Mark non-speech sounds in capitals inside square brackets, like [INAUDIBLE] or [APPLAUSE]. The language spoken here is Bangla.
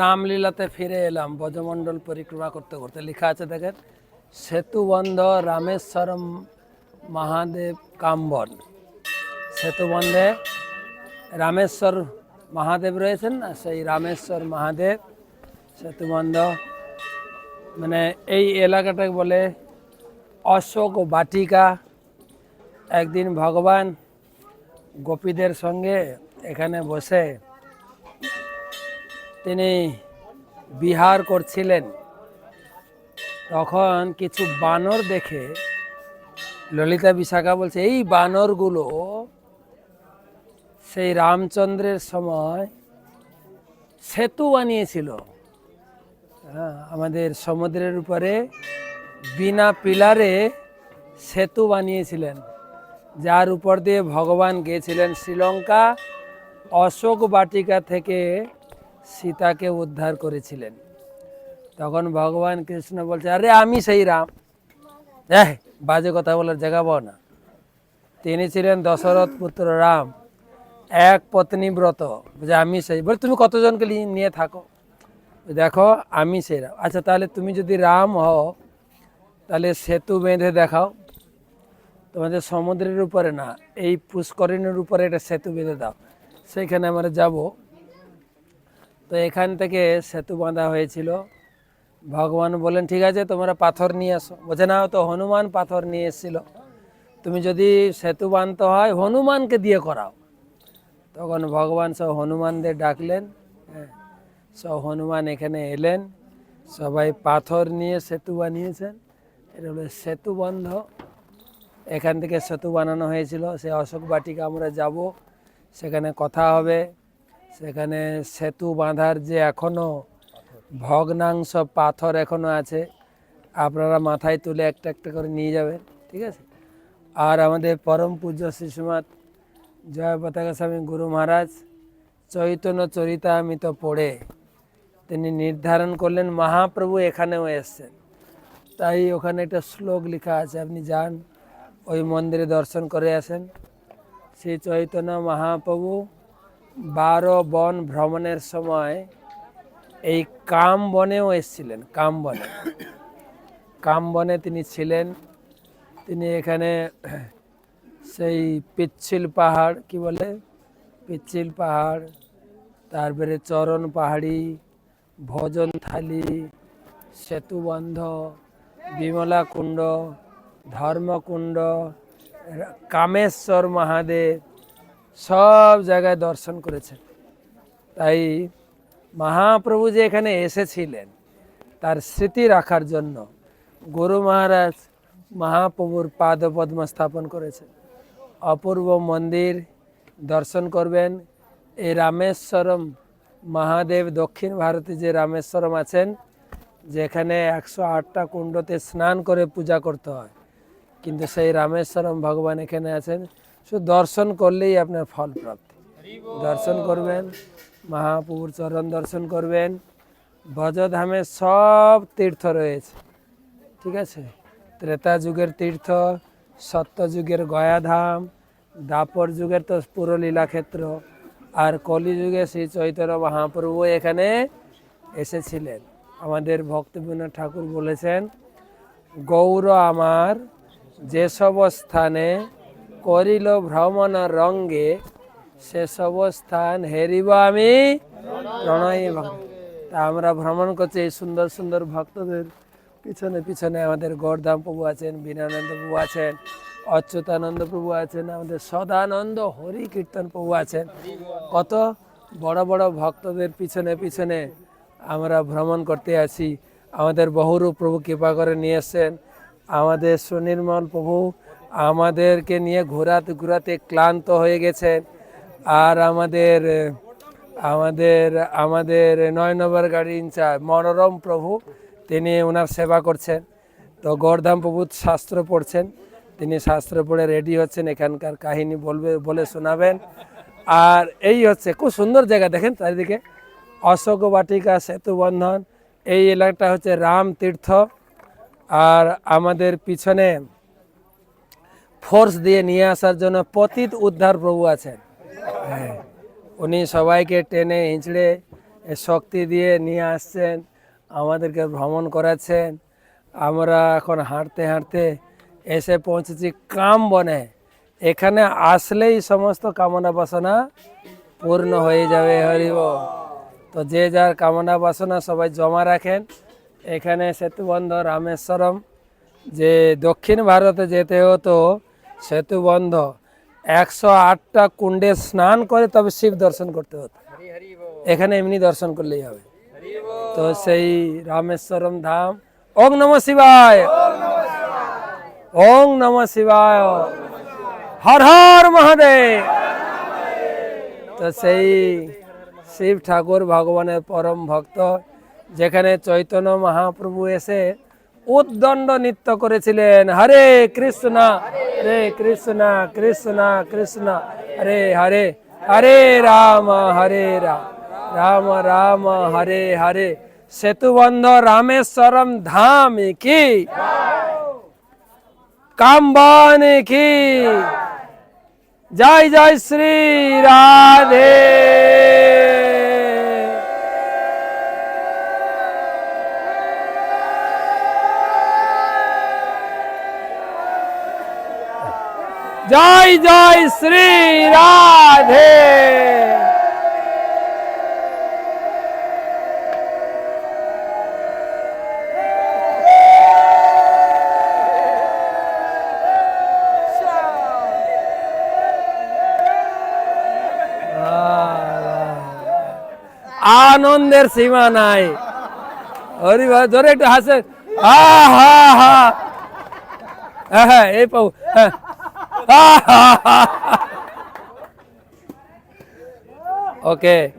রামলীলাতে ফিরে এলাম, ব্রজমণ্ডল পরিক্রমা করতে করতে। লেখা আছে, দেখেন, সেতুবন্ধ রামেশ্বরম মহাদেব কাম্বন সেতুবন্ধে রামেশ্বর মহাদেব রয়েছেন না? সেই রামেশ্বর মহাদেব সেতুবন্ধ। মানে এই এলাকাটাকে বলে অশোক বাটিকা। একদিন ভগবান গোপীদের সঙ্গে এখানে বসে তিনি বিহার করছিলেন। তখন কিছু বানর দেখে ললিতা বিশাখা বলছে এই বানরগুলো সেই রামচন্দ্রের সময় সেতু বানিয়েছিল। হ্যাঁ, আমাদের সমুদ্রের উপরে বিনা পিলারে সেতু বানিয়েছিলেন। যার উপর দিয়ে ভগবান গিয়েছিলেন শ্রীলঙ্কা। অশোক বাটিকা থেকে সীতাকে উদ্ধার করেছিলেন। তখন ভগবান কৃষ্ণ বলছে, আরে আমি সেই রাম। হ্যাঁ বাজে কথা বলার জায়গা পাও না। তিনি ছিলেন দশরথ পুত্র রাম, এক পত্নী ব্রত। যে আমি সেই বলে তুমি কতজনকে নিয়ে থাকো? দেখো, আমি সেই রাম। আচ্ছা তাহলে তুমি যদি রাম হও, তাহলে সেতু বেঁধে দেখাও। তোমাদের সমুদ্রের উপরে না, এই পুষ্করিণীর উপরে একটা সেতু বেঁধে দাও। সেইখানে আমরা যাব। তো এখান থেকে সেতু বাঁধা হয়েছিল। ভগবান বলেন ঠিক আছে, তোমরা পাথর নিয়ে আসো। বোঝে না, তো হনুমান পাথর নিয়ে এসেছিল। তুমি যদি সেতু বাঁধতে হয়, হনুমানকে দিয়ে করাও। তখন ভগবান সব হনুমানদের ডাকলেন হ্যাঁ। সব হনুমান এখানে এলেন, সবাই পাথর নিয়ে সেতু বানিয়েছেন। এটা হলো সেতু বন্ধ। এখান থেকে সেতু বানানো হয়েছিল। সে অশোক বাটিকা, আমরা যাব, সেখানে কথা হবে। সেখানে সেতু বাঁধার যে এখনও ভগ্নাংশ পাথর এখনও আছে, আপনারা মাথায় তুলে একটা একটা করে নিয়ে যাবেন, ঠিক আছে? আর আমাদের পরম পূজ্য শিশুমাত জয় পতাকা স্বামী গুরু মহারাজ চৈতন্য চরিতামিত পড়ে, তিনি নির্ধারণ করলেন মহাপ্রভু এখানেও এসছেন। তাই ওখানে একটা শ্লোক লেখা আছে, আপনি যান, ওই মন্দিরে দর্শন করে আসেন। শ্রী চৈতন্য মহাপ্রভু বারো বন ভ্রমণের সময় এই কাম বনেও এসেছিলেন, কাম বনে। কাম বনে তিনি ছিলেন, তিনি এখানে সেই পিচ্ছিল পাহাড়, কি বলে? পিচ্ছিল পাহাড়, তারপরে চরণ পাহাড়ি, ভোজন থালি, সেতুবন্ধ, বিমলা কুণ্ড, ধর্মকুণ্ড, কামেশ্বর মহাদেব সব জায়গায় দর্শন করেছেন। তাই মহাপ্রভু যে এখানে এসেছিলেন, তার স্মৃতি রাখার জন্য গুরু মহারাজ মহাপ্রভুর পাদপদ্ম স্থাপন করেছেন। অপূর্ব মন্দির দর্শন করবেন। এই রামেশ্বরম মহাদেব দক্ষিণ ভারতে যে রামেশ্বরম আছেন, যেখানে একশো আটটা কুণ্ডতে স্নান করে পূজা করতে হয়। কিন্তু সেই রামেশ্বরম ভগবান এখানে আছেন। শুধু দর্শন করলেই আপনার ফল প্রাপ্তি। দর্শন করবেন মহাপ্রভুর চরণ দর্শন করবেন, ব্রজধামে সব তীর্থ রয়েছে। ঠিক আছে? ত্রেতা যুগের তীর্থ, সত্য যুগের গয়াধাম, দাপর যুগের তো পুরো লীলাক্ষেত্র আর কলি যুগে শ্রী চৈতন্য মহাপ্রভু এখানে এসেছিলেন। আমাদের ভক্তিবিনোদ ঠাকুর বলেছেন, গৌর আমার যেসব স্থানে করিল ভ্রমণ রঙ্গে সেসব স্থান হেরিব আমি প্রণয় ভক্ত। তা আমরা ভ্রমণ করছি এই সুন্দর সুন্দর ভক্তদের পিছনে পিছনে আমাদের গড়দাম প্রভু আছেন বীণানন্দ প্রভু আছেন, অচ্যুতানন্দ প্রভু আছেন, আমাদের সদানন্দ হরি কীর্তন প্রভু আছেন। কত বড় বড় ভক্তদের পিছনে পিছনে আমরা ভ্রমণ করতে আছি। আমাদের বহুরূপ প্রভু কৃপা করে নিয়ে এসছেন আমাদের সুনির্মল প্রভু আমাদেরকে নিয়ে ঘোরাতে ঘোরাতে ক্লান্ত হয়ে গেছেন। আর আমাদের আমাদের আমাদের নয় নম্বর গাড়ি ইনচার্জ মনোরম প্রভু, তিনি ওনার সেবা করছেন। তো গড়ধাম প্রভু শাস্ত্র পড়ছেন। তিনি শাস্ত্র পড়ে রেডি হচ্ছেন। এখানকার কাহিনী বলবে, বলে শোনাবেন। আর এই হচ্ছে, খুব সুন্দর জায়গা দেখেন চারিদিকে। অশোক বাটিকা সেতু বন্ধন এই এলাকাটা হচ্ছে রাম তীর্থ। আর আমাদের পিছনে ফোর্স দিয়ে নিয়ে আসার জন্য পতিত উদ্ধার প্রভু আছেন। হ্যাঁ উনি সবাইকে টেনে হিঁচড়ে শক্তি দিয়ে নিয়ে আসছেন, আমাদেরকে ভ্রমণ করাচ্ছেন। আমরা এখন হাঁটতে হাঁটতে এসে পৌঁছেছি কাম বনে এখানে আসলেই সমস্ত কামনা বাসনা পূর্ণ হয়ে যাবে হরিব তো যে যার কামনা বাসনা সবাই জমা রাখেন। এখানে সেতুবন্ধ রামেশ্বরম, যে দক্ষিণ ভারতে যেতে হতো সেতুবন্ধ একশো আটটা কুণ্ডে স্নান করে তবে শিব দর্শন করতে হতো। এখানে এমনি দর্শন করলেই হবে। তো সেই রামেশ্বরম ধাম। ওং নম শিবায়। ওং নম শিবায়। হর হর মহাদেব। তো সেই শিব ঠাকুর ভগবানের পরম ভক্ত, যেখানে চৈতন্য মহাপ্রভু এসে উদ্দণ্ড নৃত্য করেছিলেন। হরে কৃষ্ণ। হরে কৃষ্ণ কৃষ্ণ কৃষ্ণ হরে হরে হরে রাম হরে রাম রাম রাম হরে হরে সেতুবন্ধ রামেশ্বরম ধাম কি কাম্বান কি জয় জয় শ্রী রাধে জয় জয় শ্রী রাধে। আনন্দের সীমা নাই। হরি ধরে একটু হাসে। হা হা হা। হ্যাঁ হ্যাঁ এই পাবো। হ্যাঁ। [LAUGHS] Okay.